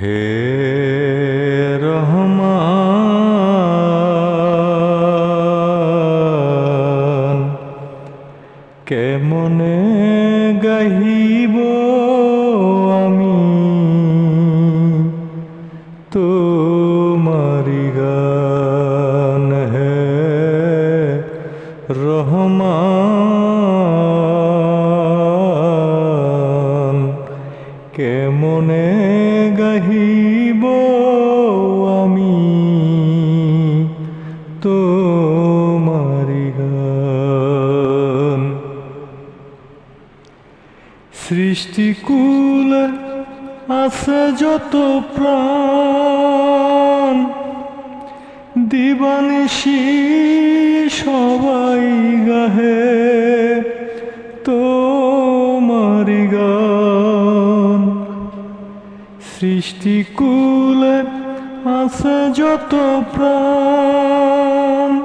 হে রহমান কেমনে গাহিব আমি? তোমারি গান হে রহমান কেমনে গাহিব আমি তোমারি গান। সৃষ্টিকুল আছে যত প্রাণ দিবানিশি সবাই গাহে। সৃষ্টিকুলে আছে যত প্রাণ।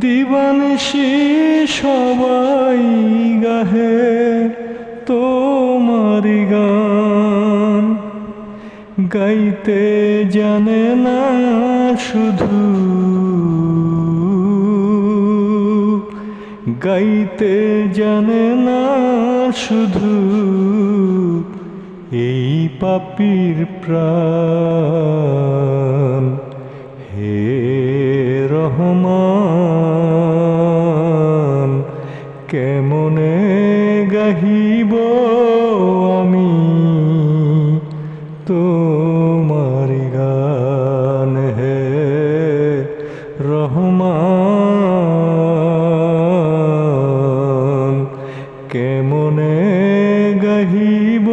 দিবানিশি সবাই গাহে তোমারি গান। গাইতে জানে না শুধু। গাইতে জানে না শুধু। পাপির প্রাণ। হে রহমান কেমনে গাহিব আমি তোমার গান? হে রহমান কেমনে গাহিব